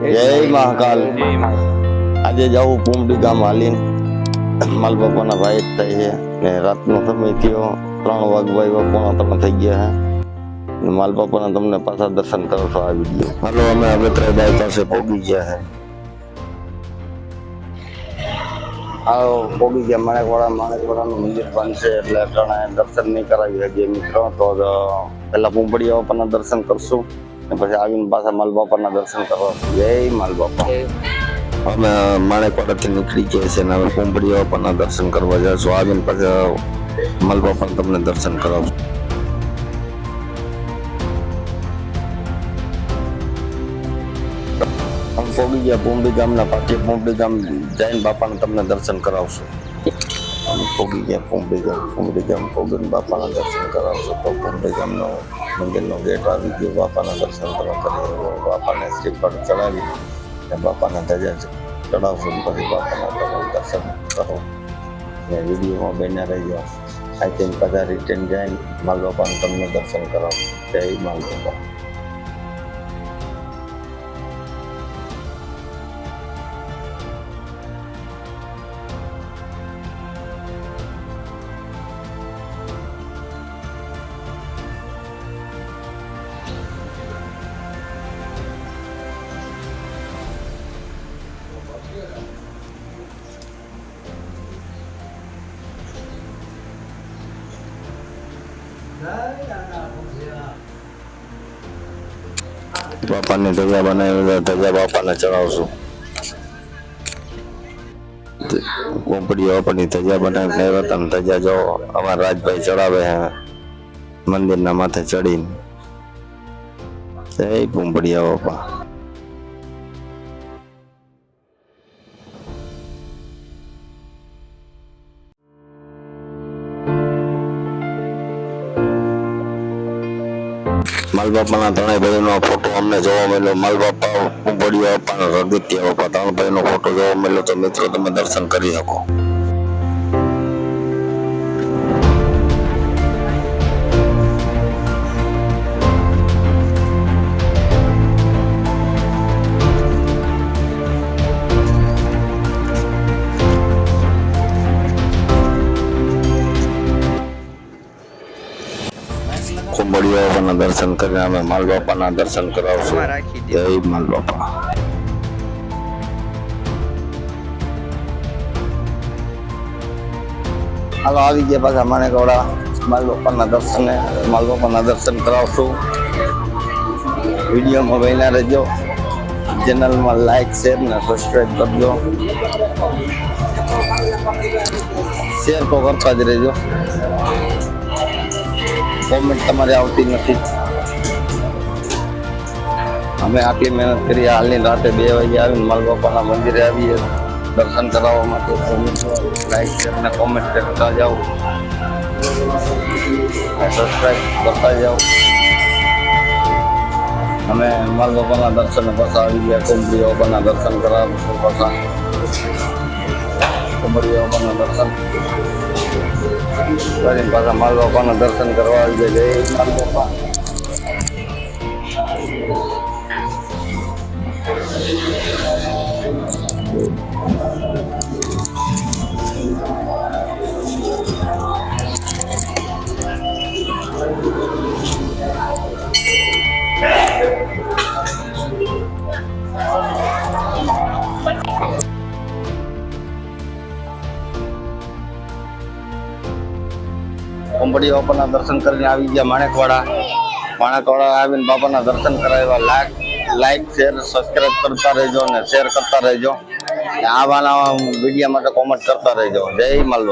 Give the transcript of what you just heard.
जय महाकाल आज जाऊ पुमडी गाम आलीन मल बापा भाई तय है रात नो तो मैं थियो प्राण भाई वो कोना तो गया है ने बापा ना तुमने दर्शन करो तो आ गयो हेलो मैं अभी त्रय भाई पास से गया है दर्शन नहीं कर दर्शन कर सो અન ભજાવિન પાસા માલબા પર દર્શન કરવા યહી માલબા ઓમે માણે કોડર થી નીકળી જે સે ના કોમબડીઓ પર દર્શન કરવા જો આજન પર માલબા ફન તમને દર્શન કરવા અમે ફોલીયા બોમ્બેગમ ના પાટે બોમ્બેગમ દાઈન બાપન તમને દર્શન કરાવશું અમે ફોગીયા કોમ્બેગમ કોમ્બેગમ કોગન બાપન દર્શન કરાજો તો બોમ્બેગમ નો મંદિરનો ગેટ આવી ગયો બાપાના દર્શન કરવા કરી બાપાને શ્રીફળ ચડાવી ને બાપાના ધજા ચડાવશો પછી બાપાના તમે દર્શન કરો ને વિડીયોમાં બેના રહી જાઓ આઈ થિંક બધા રિટર્ન જાય માલ બાપાનું તમને દર્શન કરાવો જય માલ બાપા બાપાને ઢગલા બનાવી ધજા બાપાને ચડાવશું કોંપડીઓ બાપાની ધજા બનાવી નૈવેદ ધજા જો અમારા રાજભાઈ ચડાવે હે મંદિરના માથે ચડીને જય પૂંપડીયા બાપા માલ બાપાના ત્રણેય ભાઈનો ફોટો અમને જોવા મળ્યો માલ માલબાપા ઉપડ્યો પણ રગતિયા બાપા ત્રણ ભાઈનો ફોટો જોવા મળ્યો તો મિત્રો તમે દર્શન કરી શકો બળી બાપાના દર્શન કરીને અમે માલ બાપાના દર્શન કરાવશું જય માલ બાપા હાલો આવી ગયા પાછા માણે ગોડા માલ બાપાના દર્શને માલ બાપાના દર્શન કરાવશું વિડીયોમાં વહેલા રહેજો ચેનલમાં લાઈક શેર ને સબસ્ક્રાઈબ કરજો શેર તો કરતા જ રહેજો पेमेंट तमारे आवती नथी हमें आटली मेहनत करी हाल ने रात बे वाजे बापा मंदिर आवी दर्शन करावा लाइक कर ना कमेंट करता जाओ सब्सक्राइब करता जाओ हमें मल बापा दर्शन बसा आवी है कुंभरी बापा दर्शन करा बसा कुंभरी बापा दर्शन કરીને પાછા માલ બાપાના દર્શન કરવા આવી જાય જય માલ બાપા કુંભડી બાપાના દર્શન કરીને આવી ગયા માણેકવાડા માણેકવાડા આવીને બાપાના દર્શન કરાવ્યા લાખ લાઈક શેર સબસ્ક્રાઈબ કરતા રહેજો અને શેર કરતા રહેજો આ વાના વિડીયા માટે કોમેન્ટ કરતા રહેજો જય માલવા